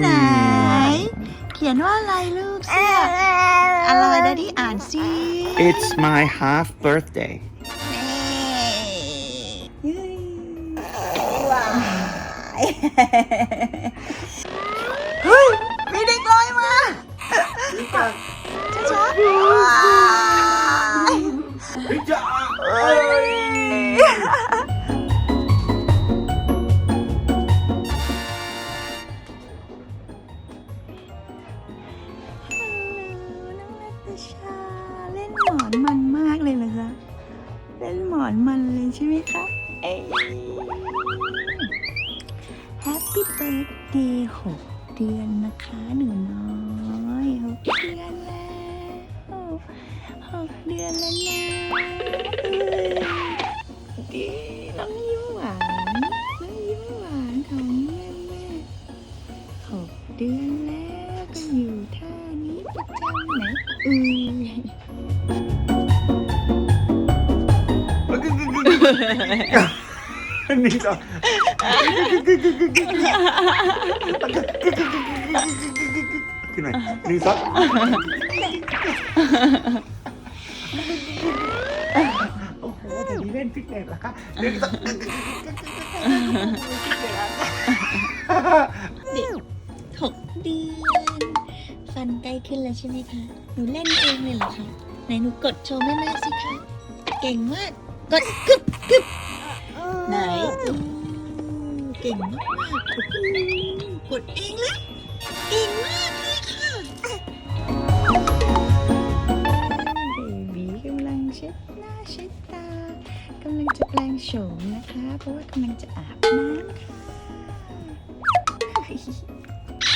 ไหน เขียนว่าอะไรลูกเสื้ออะไรดดดี้อ่านสิ It's my half birthday. เฮ้ย มีเด็กลอยมาช้าช้าๆ Happy Birthday หกเดือนนะคะหนูน้อยหกเดือนแล้วหกเดือนแล้วนะเอ้ยดีน้องยิ้มหวานน้องยิ้มหวานของแม่แม่หกเดือนแล้วก็อยู่ท่านี้ประจำไหนอือ นี่ก็ขึ้นหน่อยหนึ่งสองโอ้โหแต่นี่เล่นฟิตเนสเหรอคะหนึ่งสองหกเดือนฟันใกล้ขึ้นแล้วใช่ไหมคะ หนูเล่นเองเลยเหรอคะ ไหนหนูกดโชว์แม่แม่ๆสิคะ เก่งมาก กดกึบกึบ ไหนอืมเก่งมากกดเองแล้วเก่งมากเลยค่ะเบบีกำลังเช็ดหน้าเช็ดตากำลังจะแปลงโฉมนะคะ เพราะว่ากำลังจะอาบน้ำค่ะ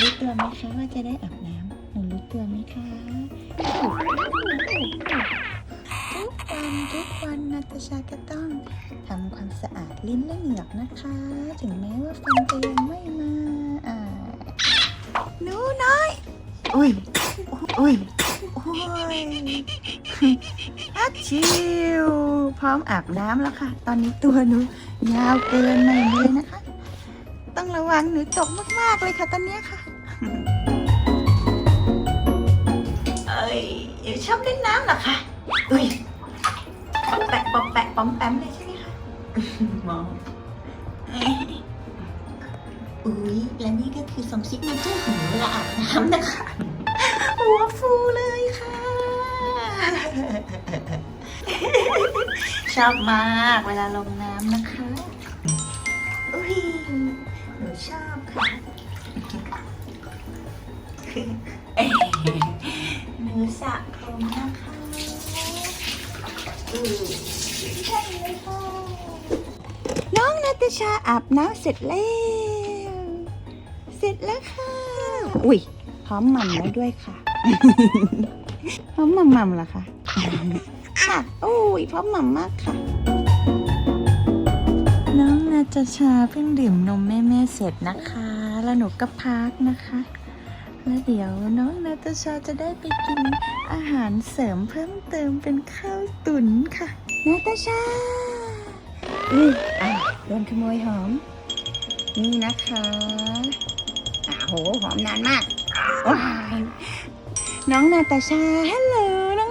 รู้ตัวไหมคะว่าจะได้อาบน้ำหนูรู้ตัวไหมคะ วันทุกวันนาตาชาก็ต้องทำความสะอาดลิ้นและเหงือกนะคะ ถึงแม้ว่าฟันจะยังไม่มาอ่าหนูน้อย อุ้ยอุ้ยโอ้ยฮัทชิวพร้อมอาบน้ำแล้วค่ะ ตอนนี้ตัวหนูยาวเกินไม่เลยนะคะ ต้องระวังหนูตกมากๆเลยค่ะตอนเนี้ยค่ะเอ้ยอยู่ชอบเล่นน้ำเหรอคะอุ้ย ปอมแปะปอมแปะปอมแปมเลยใช่ไหมคะมองเอ้ยอุ้ยและนี่ก็คือสมซิกเนเจอร์ของหนูเวลาอาบน้ำนะคะหัวฟูเลยค่ะ ชอบมากเวลาลงน้ำนะคะอุ้ยหนูชอบค่ะ ชาอาบน้ำเสร็จแล้ว เสร็จแล้วค่ะ อุ้ยพร้อมหม่ำแล้วด้วยค่ะ พร้อมหม่ำหม่ำเหรอคะค่ะ โอ้ยพร้อมหม่ำมากค่ะ น้องนาจาชาเพิ่งดื่มนมแม่แม่ๆเสร็จนะคะ แล้วหนูก็พักนะคะ แล้วเดี๋ยวน้องนาตาชาจะได้ไปกินอาหารเสริมเพิ่มเติมเป็นข้าวตุ๋นค่ะ นาตาชา นี่อะโดนขโมยหอม นี่นะคะอะโหหอมนานมากว้ายน้องนาตาชาฮัลโหล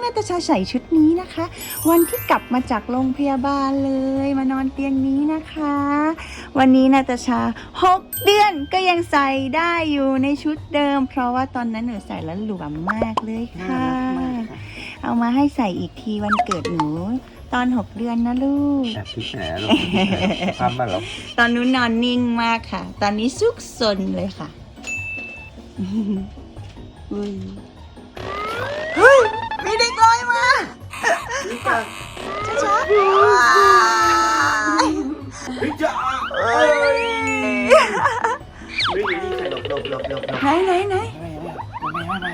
น้องนาตาชาใส่ชุดนี้นะคะ วันที่กลับมาจากโรงพยาบาลเลยมานอนเตียงนี้นะคะ วันนี้นาตาชา 6 เดือนก็ยังใส่ได้อยู่ในชุดเดิม เพราะว่าตอนนั้นหนูใส่แล้วหลวมมากเลยน่าค่ะรักมากค่ะ เอามาให้ใส่อีกทีวันเกิดหนูตอน6เดือนนะลูกแอบคิดแหนหรอทำมาหรอตอนนู้นนอนนิ่งมากค่ะ ตอนนี้ซุกซนเลยค่ะ ช้าช้าๆว้ายจ้าเอ้ยนี่นี่ใครหลบหลบหลบหลบหลบไหนไหนไหนไม่ไม่ไม่ไม่ไม่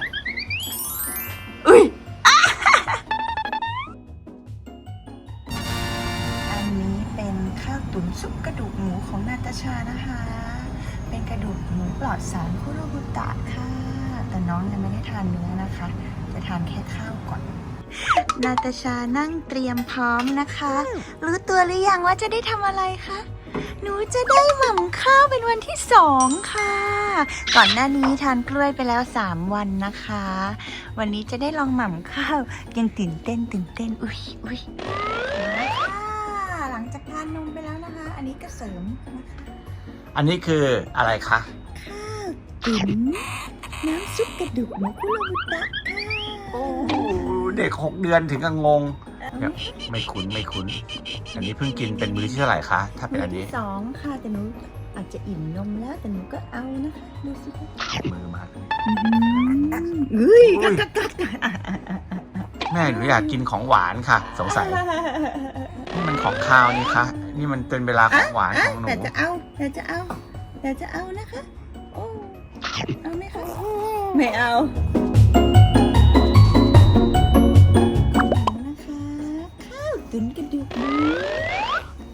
อุ้ยอันนี้เป็นข้าวตุ๋นซุปกระดูกหมูของนาตาชานะคะ เป็นกระดูกหมูปลอดสารคุโรบุตะค่ะ แต่น้องยังไม่ได้ทานเนื้อนะคะ จะทานแค่ข้าวก่อน นาตาชานั่งเตรียมพร้อมนะคะ รู้ตัวหรือยังว่าจะได้ทำอะไรคะ หนูจะได้หม่ำข้าวเป็นวันที่สองค่ะ ก่อนหน้านี้ทานกล้วยไปแล้วสามวันนะคะ วันนี้จะได้ลองหม่ำข้าว ยังตื่นเต้นตื่นเต้น อุ้ยอุ้ยมาค่ะหลังจากทานนมไปแล้วนะคะ อันนี้ก็เสริมนะคะอันนี้คืออะไรคะ ข้าวตุ๋นน้ำซุปกระดูกหมูคุโรบุตะค่ะโอ้ เด็กหกเดือนถึงกับงงเนี่ยไม่คุ้นไม่คุ้น อันนี้เพิ่งกินเป็นมื้อที่เท่าไหร่คะ ถ้าเป็นอันนี้สองค่ะแต่หนูอาจจะอิ่มนมแล้วแต่หนูก็เอานะคะดูสิคะมือมากเลยเอ้ยอุ้ยแม่หนูอยากกินของหวานค่ะ สงสัยนี่มันของข้าวนี่คะนี่มันเป็นเวลาของหวานของหนูแต่จะเอาแต่จะเอาแต่จะเอานะคะโอ้เอาไหมคะไม่เอาเอา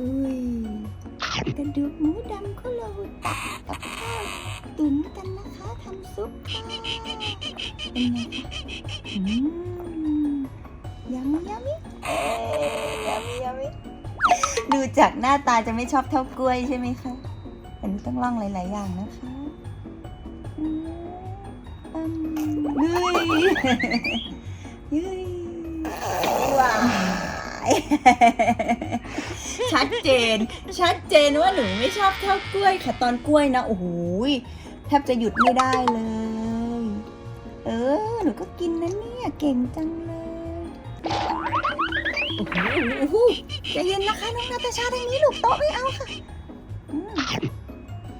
อุ้ยกระดูกหมูดำคุโรบุตะกับข้าวตุ๋นกันนะคะทำซุปค่ะเป็นไงคะอืมยำยำเอ๊ยยำยำดูจากหน้าตาจะไม่ชอบเท่ากล้วยใช่ไหมคะแต่หนูต้องล่องหลาย ๆ อย่างนะคะอืมอืมเฮ้ยเฮ้ยว้าย ชัดเจน ชัดเจนว่าหนูไม่ชอบเท่ากล้วยค่ะตอนกล้วยนะโอ้โหแทบจะหยุดไม่ได้เลย เออหนูก็กินนะเนี่ยเก่งจังเลยโอ้โหโอ้โหใจเย็นนะคะน้องนาตาชาทางนี้ลูกโต๊ะไม่เอาค่ะอืม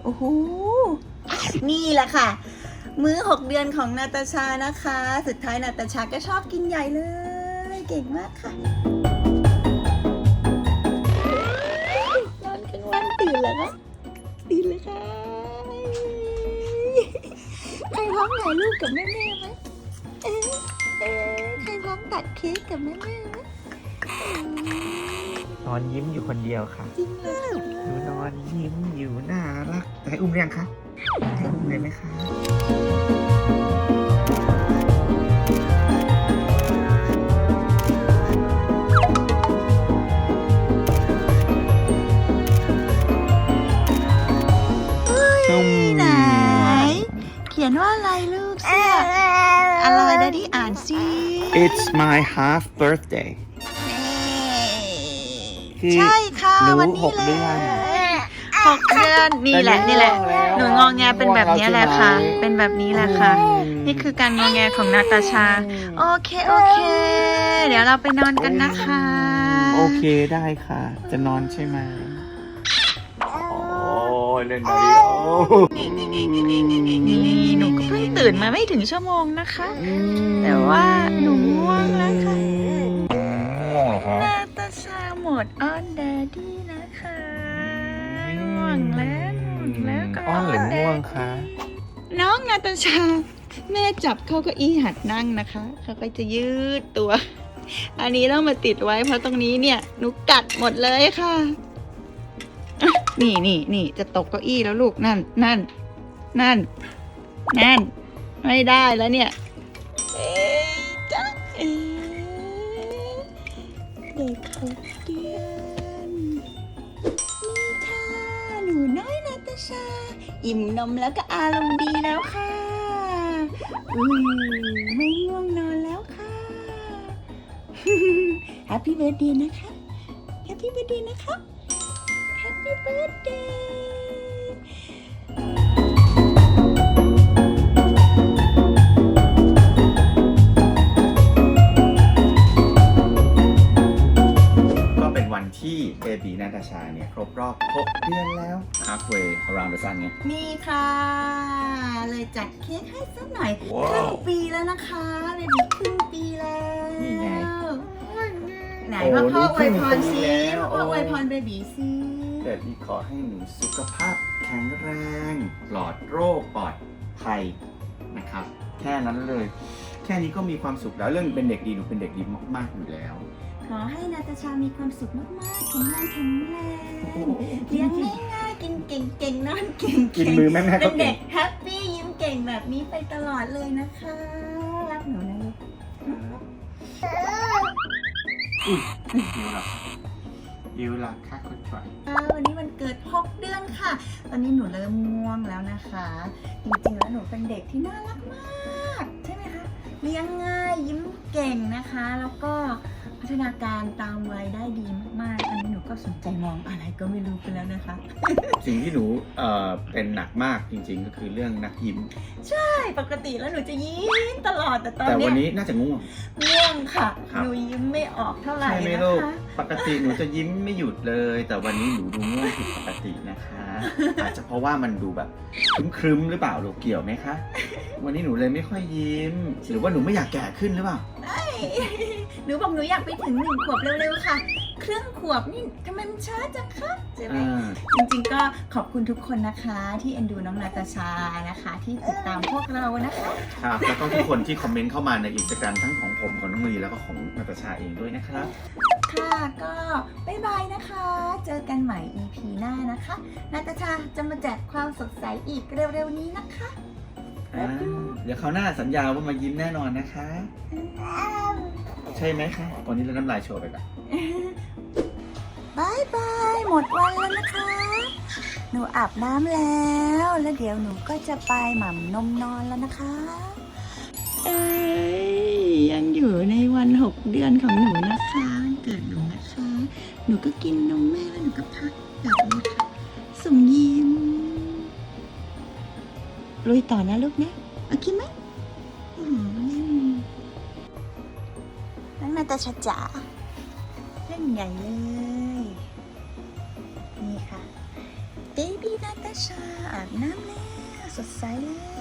โอ้โหนี่แหละค่ะ มื้อหกเดือนของนาตาชานะคะ สุดท้ายนาตาชาก็ชอบกินใหญ่เลย เก่งมากค่ะ ใครพร้อมถ่ายรูปกับแม่ๆไหมเอ๊ะเอ๊ะใครพร้อมตัดเค้กกับแม่ๆไหมนอนยิ้มอยู่คนเดียวค่ะจริงเลยหนูนอนยิ้มอยู่น่ารักให้อุ้มหรือยังคะให้อุ้มเลยไหมคะ It's my half birthday คือใช่ค่ะหนูวันนี้หกเลเดือนยหกเดือนนี่แหละนี่แหละ หนูงองแงเป็นแบบนี้แหละค่ะ เป็นแบบนี้แหละค่ะ นี่คือการงองแงของนาตาชา โอเคโอเค เดี๋ยวเราไปนอนกันนะคะ โอเคได้ค่ะ จะนอนใช่ไหมโอ้ยเล่นมาริโอนี่หนูก็เพิ่ง ตื่นมาไม่ถึงชั่วโมงนะคะ แต่ว่าหนูง่วงแล้วค่ะง่วงเหรอครับนาตาชาหมดอ้อนแดดดี้นะคะง่วงแล้วง่วงแล้วก็อ้อนหรือง่วงคะน้องนาตาชา แม่จับเข้าเก้าอี้หัดนั่งนะคะเขาก็จะยืดตัว อันนี้ต้องมาติดไว้เพราะตรงนี้เนี่ยหนูกัดหมดเลยค่ะอะนี่นี่นี่จะตกเก้าอี้แล้วลูกนั่นนั่นนั่นนั่น ไม่ได้แล้วเนี่ยเอ๊ะจ๊ะเอ๊ะเด็กหกเดือนนี่ค่ะหนูน้อยนาตาชา อิ่มนมแล้วก็อารมณ์ดีแล้วค่ะอุ้ยไม่ง่วงนอนแล้วค่ะแฮปปี้เบิร์ดเดย์นะคะแฮปปี้เบิร์ดเดย์นะคะแฮปปี้เบิร์ดเดย์ ที่เบบีนาตาชาเนี่ย ครบรอบ 6 เดือนแล้ว halfway around the sun ไงนี่ค่ะ เลยจัดเค้กให้สักหน่อยว้าว ครึ่งปีแล้วนะคะเบบีครึ่งปีแล้วนี่ไง ไหนโอ้พ่อพ่อนี่อครึ่วยงพรปีสิแล้วพ่อพ่อโอ้อวยพรเบบีสิเกิดดีขอให้หนูสุขภาพแข็งแรง ปลอดโรคปลอดภัยนะครับ แค่นั้นเลย แค่นี้ก็มีความสุขแล้วเรื่องเป็นเด็กดีหนูเป็นเด็กดีมากๆอยู่แล้ว ขอให้นาตาชามีความสุขมากๆแข็งแรงแข็งแรงเลี้ยงง่ายๆกินเก่งๆนอนเก่งๆกินมือแม่แม่เป็ก็นเก่เด็งกแฮปปี้ยิ้มเก่งแบบนี้ไปตลอดเลยนะคะ รักหนูนะลูกอุ๊ยเดี๋ยวนะเอิวล่ะค่ะคุณชวยค่ะวันนี้วันเกิด 6 เดือนค่ะ ตอนนี้หนูเริ่มง่วงแล้วนะคะ จริงๆแล้วหนูเป็นเด็กที่น่ารักมาก ใช่ไหมคะ เลี้ยงง่ายยิ้มเก่งนะคะ แล้วก็ พัฒนาการตามวัยได้ดีมากๆตอนนี้หนูก็สนใจมองอะไรก็ไม่รู้ไปแล้วนะคะ สิ่งที่หนูเอ่อเป็นหนักมากจริง ๆ ก็คือเรื่องนักยิ้ม ใช่ปกติแล้วหนูจะยิ้มตลอดแต่ตอนแต่วันเนี้ยนี้น่าจะง่วง ง่วงค่ะ ครับ หนูยิ้มไม่ออกเท่าไหร่ใช่ไหมนะลูกคะปกติหนูจะยิ้มไม่หยุดเลย แต่วันนี้หนูดูง่วงผิดปกตินะคะ อาจจะเพราะว่ามันดูแบบครึ้มๆหรือเปล่าลูกเกี่ยวไหมคะ วันนี้หนูเลยไม่ค่อยยิ้ม หรือว่าหนูไม่อยากแก่ขึ้นหรือเปล่าหนูบอกหนูอยากไปถึงหนึ่งขวบเร็วๆค่ะครึ่งขวบนี่ทำไมมันช้าจังคะใช่ไหม อ่า จริงๆก็ขอบคุณทุกคนนะคะที่เอ็นดูน้องนาตาชานะคะ ที่ติดตามพวกเรานะคะ ครับแล้วก็ทุกคนที่คอมเมนต์เข้ามาในอินสตาแกรมทั้งของผมของน้องลีแล้วก็ของนาตาชาเองด้วยนะครับ ค่ะก็บ๊ายบายนะคะ เจอกันใหม่ EP หน้านะคะ นาตาชาจะมาแจกความสดใสอีกเร็วๆนี้นะคะ อ่าเดี๋ยวคราวหน้าสัญญาว่ามายิ้มแน่นอนนะคะ ใช่ไหมคะวันนี้เราน้ำลายโชว์ไปก่อนบายบายหมดวันแล้วนะคะ หนูอาบน้ำแล้ว แล้วเดี๋ยวหนูก็จะไปหม่ำนมนอนแล้วนะคะ เอ้ยยังอยู่ในวันหกเดือนของหนูนะคะวันเกิดหนูนะคะ หนูก็กินนมแม่แล้วหนูก็พัก ลุยต่อนะลูกนะ โอเคไหมอืมนั่งนาตาชาจ๋าเล่นใหญ่เลย นี่ค่ะ เบบี้นาตาชาอาบน้ำแล้ว สดใสแล้ว